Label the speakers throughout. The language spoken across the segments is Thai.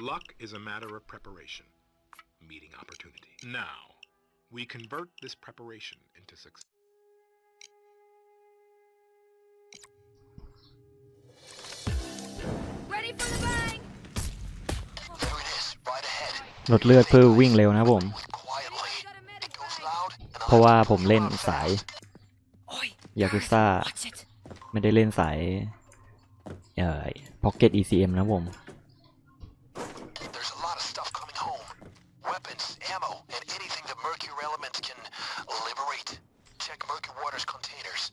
Speaker 1: Luck is a matter of preparation, meeting opportunity. Now, we convert this preparation into success.
Speaker 2: Ready for the bang!
Speaker 3: There it is, right ahead.
Speaker 4: ลดเลือดเพื่อวิ่งเร็วนะครับผม
Speaker 3: Quietly.
Speaker 2: Got a medic
Speaker 3: Goes
Speaker 2: bag.
Speaker 3: loud, and
Speaker 4: เพราะว่า
Speaker 3: I'll
Speaker 4: ผมเล่นสาย
Speaker 2: Oi,
Speaker 4: ยากุซ่า
Speaker 2: watch it.
Speaker 4: ไม่ได้เล่นสาย เอ่อ Pocket ECM นะครับผม
Speaker 3: containers.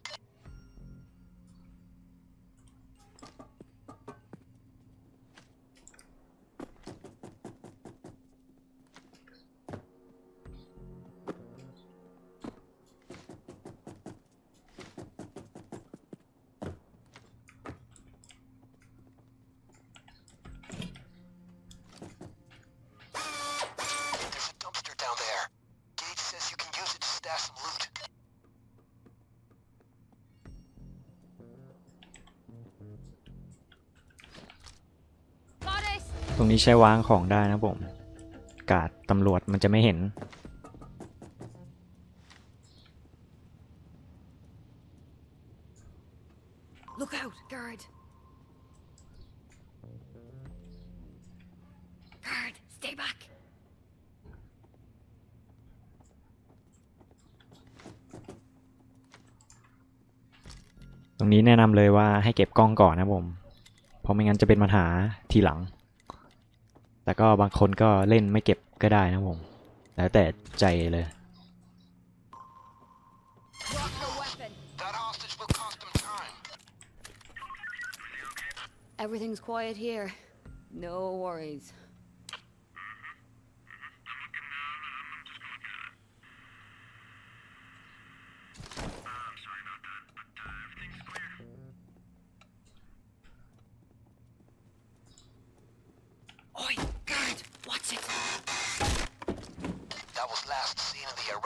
Speaker 4: นี้ใช้วางของได้นะครับผม กาดตำรวจมันจะไม่เห็น
Speaker 2: Look out, guard. Guard, stay back.
Speaker 4: ตรงนี้แนะนำเลยว่าให้เก็บกล้องก่อนนะครับผม เพราะไม่งั้นจะเป็นปัญหาทีหลัง แต่ก็บางคนก็เล่นไม่เก็บก็ได้นะผม แล้วแต่ใจเลย
Speaker 2: Everything's quiet here. No worries.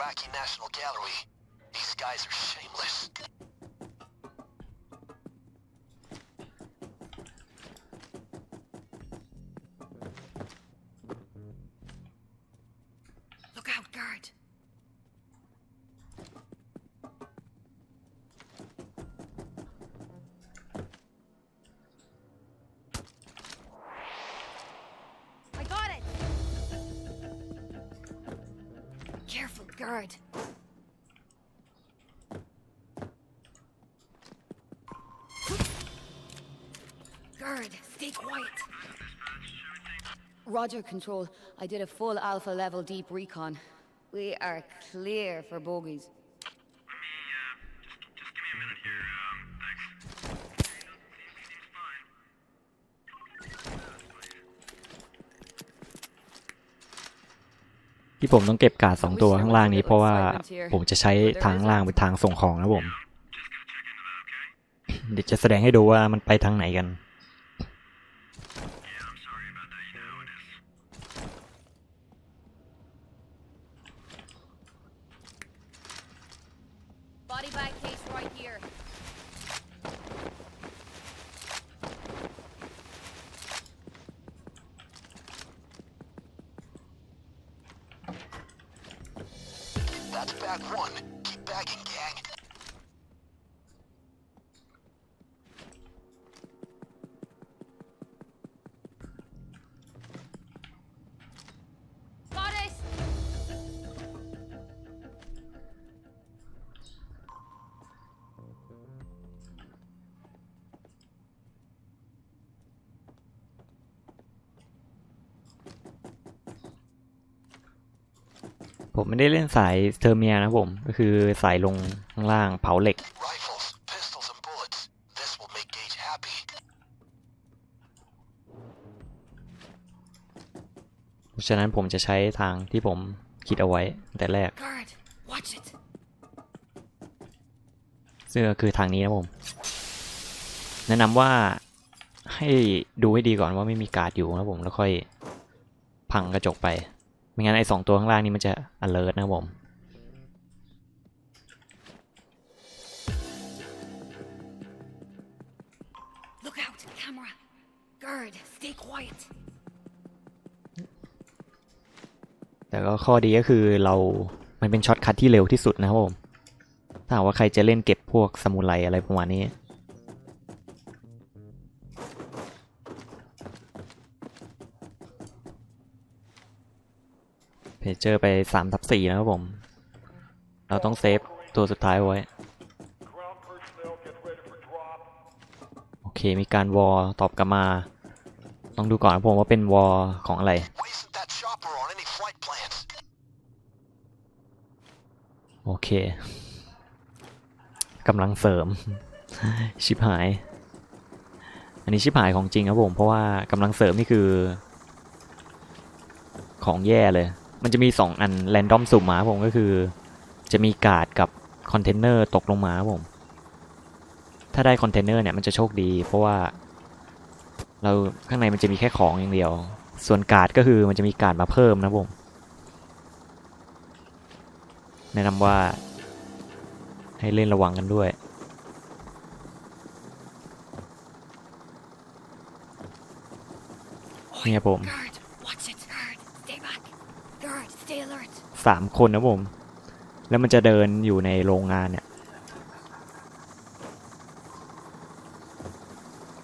Speaker 3: Iraqi National Gallery. These guys are shameless.
Speaker 2: Guard. Guard, stay quiet. Roger, Control. I did a full Alpha level deep recon. We are clear for bogeys.
Speaker 4: ที่ผมต้องเก็บกาดสองตัวข้างล่างนี้เพราะว่าผมจะใช้ทางล่างเป็นทางส่งของนะผม เดี๋ยวจะแสดงให้ดูว่ามันไปทางไหนกัน
Speaker 2: Body bag case right here.
Speaker 3: That's bag one. Keep bagging,
Speaker 4: ผมไม่ได้เล่นสายเทอร์เมียนะผม ก็คือสายลงข้างล่างเผาเหล็ก
Speaker 3: Rifles, pistols, and bullets. This will make Gage happy.
Speaker 4: เพราะฉะนั้นผมจะใช้ทางที่ผมคิดเอาไว้ตั้งแต่แรก
Speaker 2: Guard, watch it.
Speaker 4: ซึ่งก็คือทางนี้นะผม แนะนำว่าให้ดูให้ดีก่อนว่าไม่มีการ์ดอยู่นะผมแล้วค่อยพังกระจกไป ไม่งั้นไอ้สองตัวข้างล่างนี่มันจะ alert นะผมแต่ก็ข้อดีก็คือเรา มันเป็นช็อตคัทที่เร็วที่สุดนะครับผม ถ้าหากว่าใครจะเล่นเก็บพวกสมุไรอะไรประมาณนี้ เจอร์ไป3ทับ4นะครับผม เราต้องเซฟตัวสุดท้ายไว้ โอเคมีการวอลตอบกลับมา ต้องดูก่อนครับผมว่าเป็นวอลของอะไร โอเคกำลังเสริม ชิบหาย อันนี้ชิบหายของจริงครับผม เพราะว่ากำลังเสริมนี่คือ ของแย่เลย มันจะมี 2 อันแรนดอมสุ่มมาผมก็คือ จะมีกาดกับคอนเทนเนอร์ตกลงมาผม ถ้าได้คอนเทนเนอร์เนี่ยมันจะโชคดี เพราะว่า เราข้างในมันจะมีแค่ของอย่างเดียว ส่วนกาดก็คือมันจะมีกาดมาเพิ่มนะผมแนะนำว่าให้เล่นระวังกันด้วยเนี่ยผม
Speaker 2: Guard, watch it. Guard, stay back. Guard, stay alert.
Speaker 4: สามคนนะผม แล้วมันจะเดินอยู่ในโรงงานเนี่ย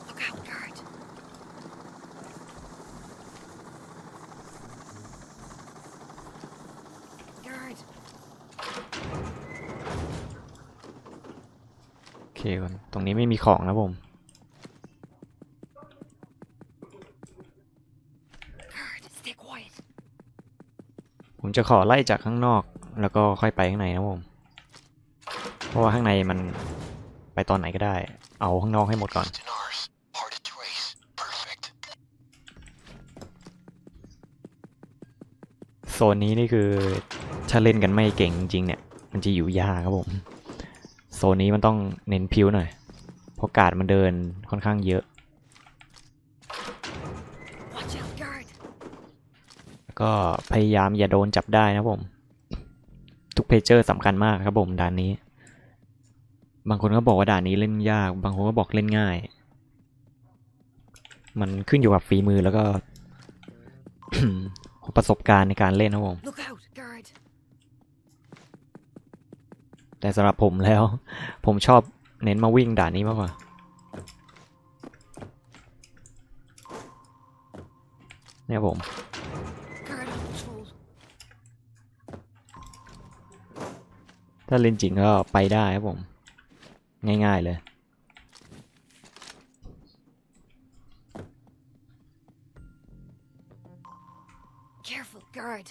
Speaker 2: Look out, guard. Guard,
Speaker 4: โอเคก่อนตรงนี้ไม่มีของนะผม
Speaker 2: guard, stay quiet.
Speaker 4: ผม จะขอไล่จากข้างนอก แล้วก็ค่อยไปข้างในนะผมเพราะว่าข้างในมันไปตอนไหนก็ได้ เอาข้างนอกให้หมดก่อน โซนนี้นี่คือถ้าเล่นกันไม่เก่งจริงเนี่ย มันจะอยู่ยากครับผม โซนนี้มันต้องเน้นพิ้วหน่อย เพราะกาดมันเดินค่อนข้างเยอะ ก็พยายามอย่าโดนจับได้นะครับผม ทุกเพจเจอร์สำคัญมากครับผมด่านนี้ บางคนก็บอกว่าด่านนี้เล่นยาก บางคนก็บอกเล่นง่าย มันขึ้นอยู่กับฝีมือแล้วก็ ประสบการณ์ในการเล่นนะครับผม
Speaker 2: Look out, guard.
Speaker 4: แต่สำหรับผมแล้ว ผมชอบเน้นมาวิ่งด่านนี้มากกว่าเนี่ยผม ถ้าเล่นจริงก็ไปได้ครับผม ง่ายๆเลย
Speaker 2: Careful, guard.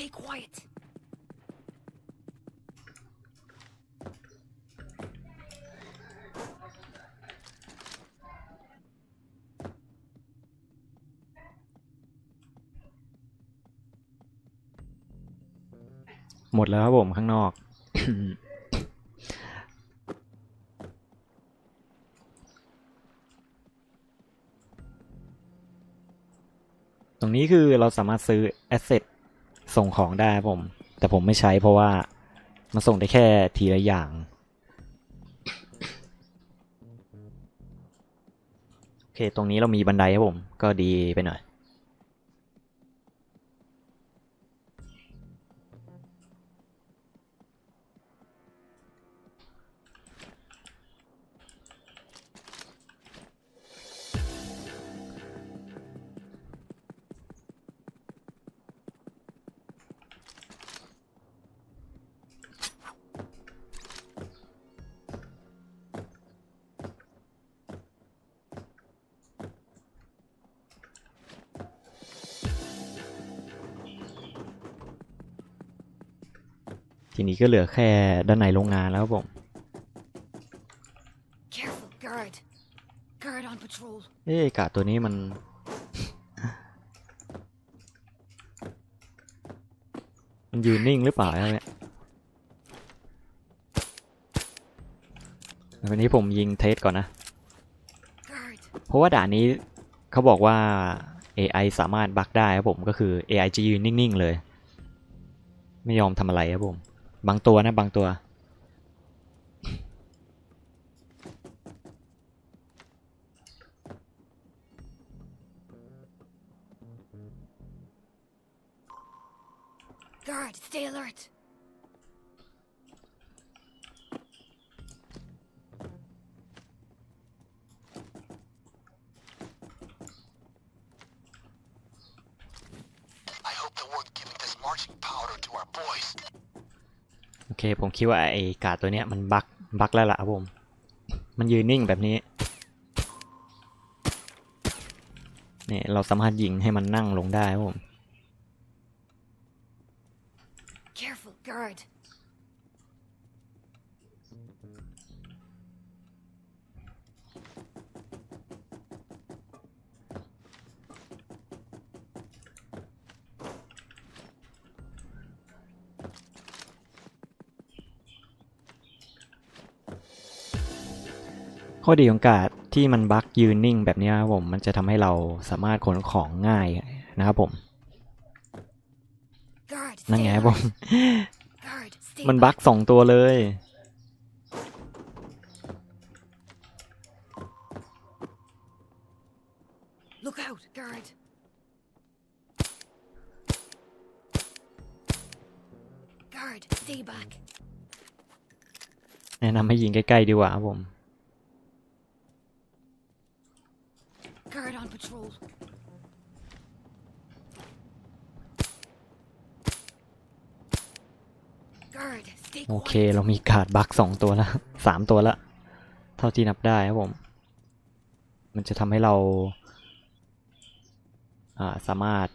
Speaker 2: Stay quiet.
Speaker 4: หมดแล้วครับผมข้างนอก ตรงนี้คือเราสามารถซื้อแอสเซท ส่งของได้ผม แต่ผมไม่ใช้เพราะว่ามันส่งได้แค่ทีละอย่างโอเค ตรงนี้เรามีบันไดครับผม ก็ดีไปหน่อย ทีนี้ก็เหลือแค่ด้านในโรงงานแล้วครับผม
Speaker 2: Careful, guard. Guard on patrol.
Speaker 4: เอ๊ะกาดตัวนี้มัน มันยืนนิ่งหรือเปล่าเนี่ยวันนี้ผมยิงเทสก่อนนะ
Speaker 2: Guard.
Speaker 4: เพราะว่าด่านนี้เขาบอกว่า AI สามารถบักได้ครับผมก็คือ AI จะยืนนิ่ง ๆ เลย ไม่ยอมทำอะไรครับผม บางตัวนะบางตัว คิดว่าไอ้กาดตัวเนี้ยมันบักบักแล้วล่ะครับผม มันยืนนิ่งแบบนี้เนี่ยเราสามารถยิงให้มันนั่งลงได้ครับผม
Speaker 2: Careful, guard.
Speaker 4: ข้อดีของการ์ดที่มันบั๊กยืนนิ่งแบบเนี้ยครับผมมันจะทำให้เราสามารถขนของง่ายนะครับผม
Speaker 2: Guard,
Speaker 4: นั่น
Speaker 2: stay
Speaker 4: ไงครับผม
Speaker 2: alert. Guard, stay
Speaker 4: มันบั๊ก
Speaker 2: back.
Speaker 4: สองตัวเลย
Speaker 2: Look out, guard. Guard, stay back.
Speaker 4: แนะนำให้ยิงใกล้ๆดีกว่าครับผม
Speaker 2: Guard on patrol. Guard, stay
Speaker 4: โอ เค
Speaker 2: quiet.
Speaker 4: เรามีการ์ดบั๊กสองตัวแล้วสามตัวแล้วเท่าที่นับได้ครับผม มันจะทำให้เราอ่าสามารถ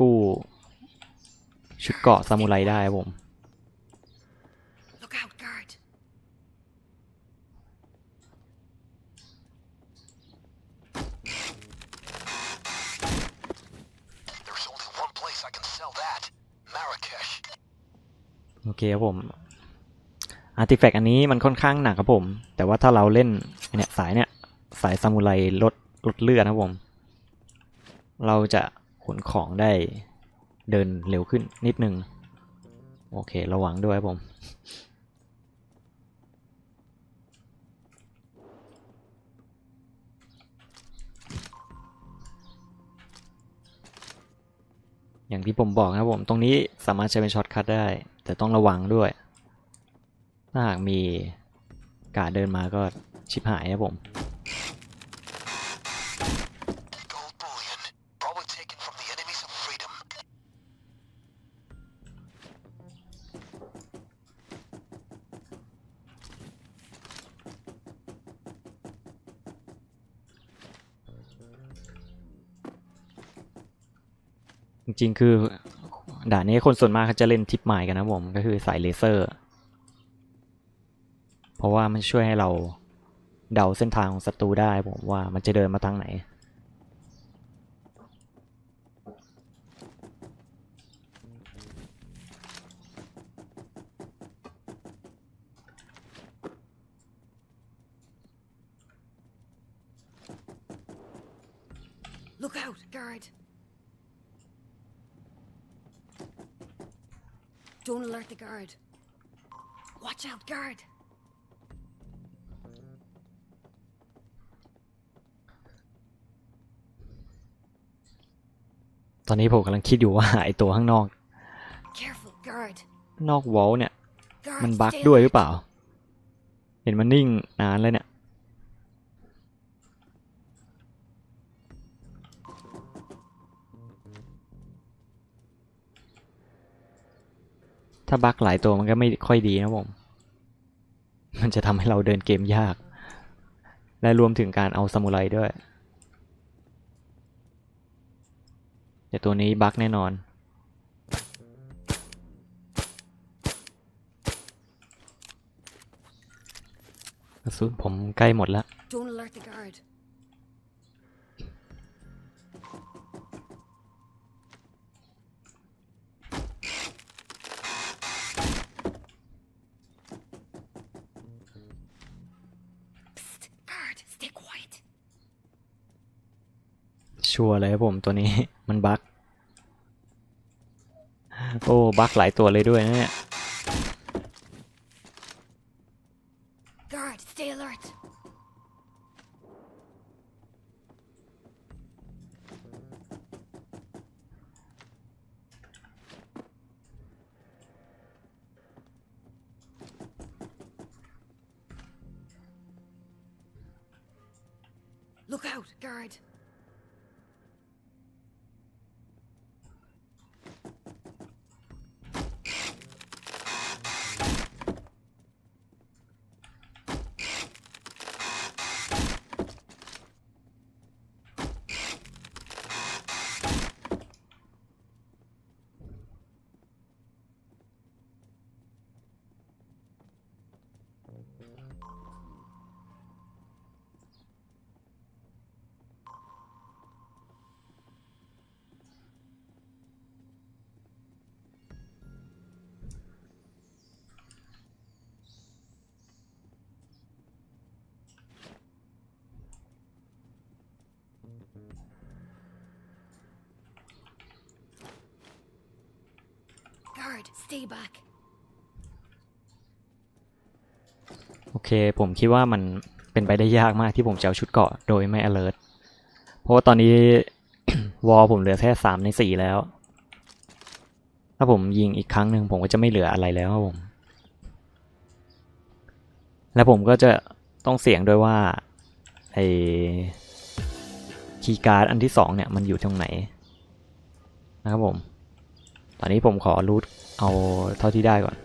Speaker 4: กู้ชุดเกราะซามูไรได้ครับผม
Speaker 2: Look out, guard.
Speaker 3: There's only one place I can sell that. Marrakesh.
Speaker 4: โอเคครับผม อาร์ติแฟกต์อันนี้มันค่อนข้างหนักครับผม แต่ว่าถ้าเราเล่นเนี่ยสายเนี่ยสายซามูไรลดลดเลือดนะครับผม เราจะขนของได้เดินเร็วขึ้นนิดนึง โอเค ระวังด้วยครับผม อย่างที่ผมบอกนะครับผม ตรงนี้สามารถใช้เป็นช็อตคัทได้ แต่ต้องระวังด้วย ถ้าหากมีการดเดินมาก็ชิบหายครับผมจริงๆคือด่านนี้คนส่วนมากเขาจะเล่นทิปไมล์กันนะผม ก็คือสายเลเซอร์ เพราะว่ามันช่วยให้เราเดาเส้นทางของศัตรูได้ผมว่ามันจะเดินมาทางไหน
Speaker 2: Look out, guard. Don't alert the guard. Watch out, guard.
Speaker 4: อนนี้ผมกำลังคิดอยู่ว่าไอตัวข้างนอก
Speaker 2: Careful, guard.
Speaker 4: นอกวอลเนี่ย
Speaker 2: Guard,
Speaker 4: มันบั๊ก
Speaker 2: stay
Speaker 4: ด้วยห
Speaker 2: alert.
Speaker 4: รือเปล่า เห็นมันนิ่งนานเลยเนี่ย ถ้าบั๊กหลายตัวมันก็ไม่ค่อยดีนะผม มันจะทำให้เราเดินเกมยาก และรวมถึงการเอาซามูไรด้วย แต่ตัวนี้บั๊กแน่นอน กระสุนผมใกล้หมดแล้ว
Speaker 2: Don't alert the guard.
Speaker 4: ชัวร์เลยครับผมตัวนี้มันบั๊กโอ้บั๊กหลายตัวเลยด้วยนะเนี่ย
Speaker 2: Guard, stay back.
Speaker 4: โอเค ผมคิดว่ามันเป็นไปได้ยากมากที่ผมจะเอาชุดเกาะโดยไม่ alert เพราะว่าตอนนี้ วอลผมเหลือแค่สามในสี่แล้ว ถ้าผมยิงอีกครั้งหนึ่งผมก็จะไม่เหลืออะไรแล้วครับผม และผมก็จะต้องเสี่ยงด้วยว่าไอ คีย์การ์ดอันที่สองเนี่ยมันอยู่ตรงไหนนะครับผม ตอนนี้ผมขอรูทเอาเท่าที่ได้ก่อน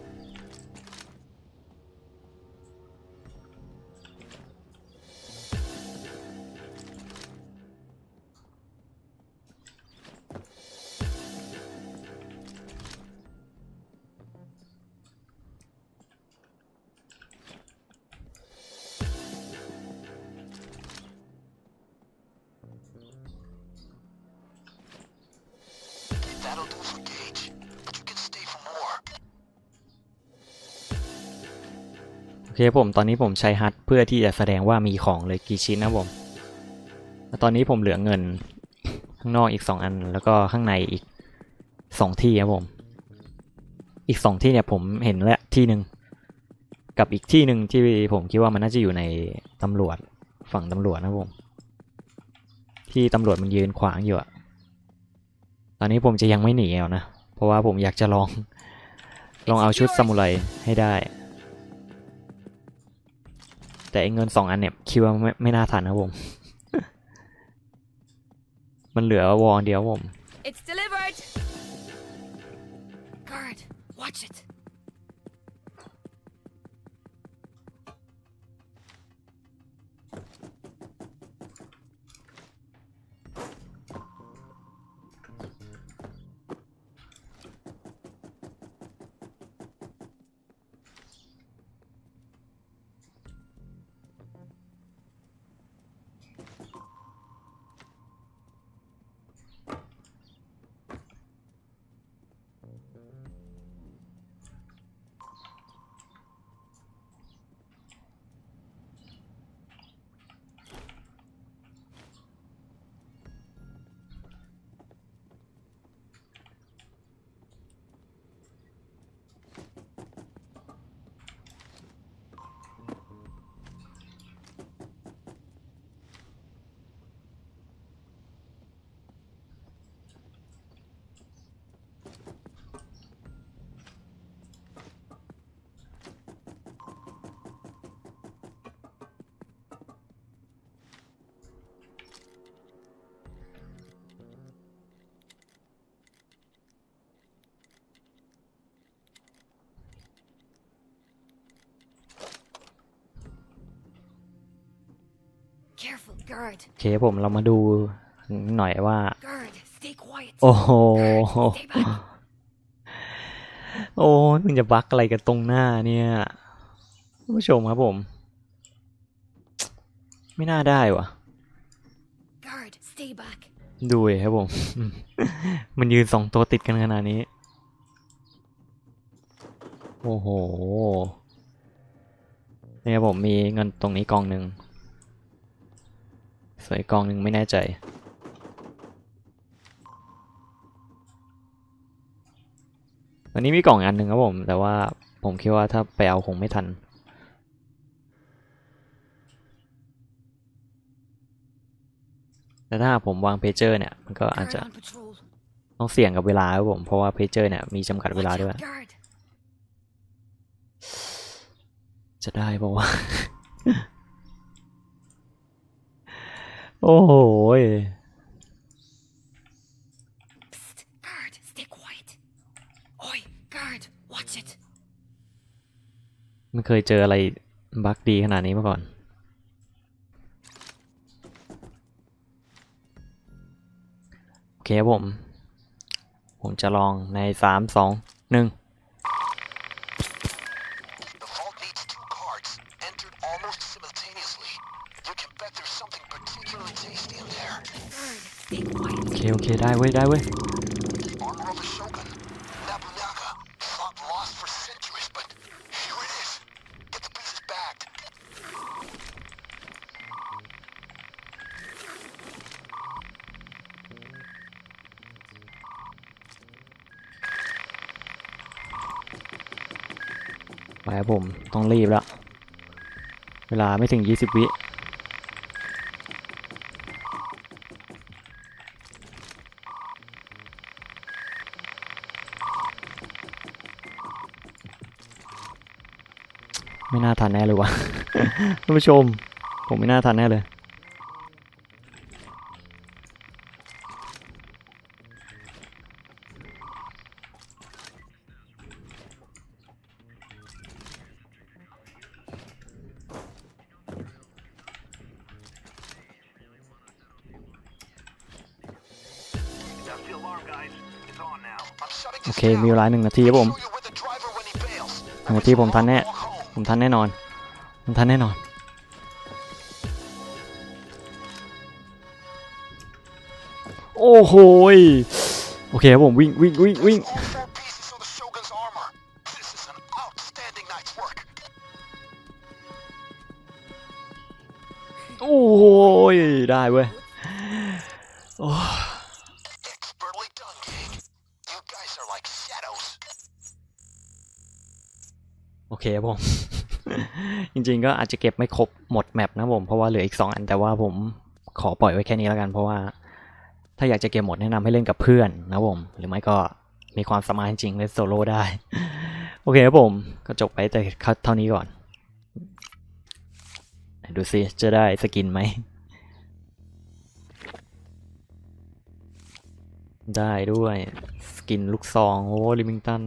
Speaker 4: เคผมตอนนี้ผมใช้ฮัทเพื่อที่จะแสดงว่ามีของเลยกี่ชิ้นนะผมตอนนี้ผมเหลือเงิน ข้างนอกอีกสองอัน แล้วก็ข้างในอีกสองที่ครับผม อีกสองที่เนี่ยผมเห็นแล้วที่หนึ่งกับอีกที่หนึ่งที่ผมคิดว่ามันน่าจะอยู่ในตำรวจฝั่งตำรวจนะผม ที่ตำรวจมันยืนขวางอยู่อะตอนนี้ผมจะยังไม่หนีเอานะ เพราะว่าผมอยากจะลองลองเอาชุดซามูไรให้ได้ แต่เงินสองอันเนี่ยคิดว่าไม่ไม่น่าทันนะผม มันเหลือวอลเดียวผม
Speaker 2: It's delivered! Guard, watch it.
Speaker 4: เคผมเรามาดูหน่อยว่า
Speaker 2: Guard, stay quiet.
Speaker 4: โอ้โห
Speaker 2: Guard, stay back.
Speaker 4: โอ้ยมึงจะบักอะไรกันตรงหน้าเนี่ยท่านผู้ชมครับผม ไม่น่าได้วะ
Speaker 2: Guard, stay back.
Speaker 4: ดูเลยครับผม มันยืนสองตัวติดกันขนาดนี้ โอ้โหเนี่ยผมมีเงินตรงนี้กองหนึ่ง ส่วนกองหนึ่งไม่แน่ใจ วันนี้มีกล่องอันหนึ่งครับผม แต่ว่าผมคิดว่าถ้าไปเอาคงไม่ทัน แต่ถ้าผมวางเพเจอร์เนี่ย มันก็อาจจะต้องเสี่ยงกับเวลาครับผม เพราะว่าเพเจอร์เนี่ยมีจำกัดเวลาด้วย จะได้เพราว่า โอ้โหย
Speaker 2: Psst, guard, stay quiet. Oi, guard, watch it.
Speaker 4: ไม่เคยเจออะไรบั๊กดีขนาดนี้มาก่อน โอเคครับผม ผมจะลองในสามสองหนึ่ง โอเค โอเค ได้เว้ย ได้เว้ย ไปครับผม ต้องรีบแล้ว เวลาไม่ถึง 20 วิ ไม่น่าทันแน่เลยวะท่านผู้ชม ผมไม่น่าทันแน่เลย
Speaker 5: That's the alarm, guys. It's on now.
Speaker 3: I'm shutting
Speaker 4: โอ
Speaker 3: this
Speaker 4: เค มีเว
Speaker 3: down.
Speaker 4: ลาหนึ่งนาทีครับผม
Speaker 3: Show you with the driver when he bails.
Speaker 4: หนึ่งนาทีผมทันแน่
Speaker 3: Walk home.
Speaker 4: ผมทันแน่นอน ผมทันแน่นอน โอ้โหโอเคครับผมวิ่งวิ่งวิ่งวิ่งโอ้ยได้เว้ย ครับผม จริงๆก็อาจจะเก็บไม่ครบหมดแมปนะผมเพราะว่าเหลืออีก 2 อันแต่ว่าผมขอปล่อยไว้แค่นี้แล้วกันเพราะว่า ถ้าอยากจะเก็บหมดแนะนำให้เล่นกับเพื่อนนะผม หรือไม่ก็มีความสามารถจริงเล่นโซโล่ได้ โอเคครับผมก็จบไปแต่เท่านี้ก่อนไหนดูซิจะได้สกินไหม ได้ด้วย สกินลูกซอง โอ้ลิมิงตัน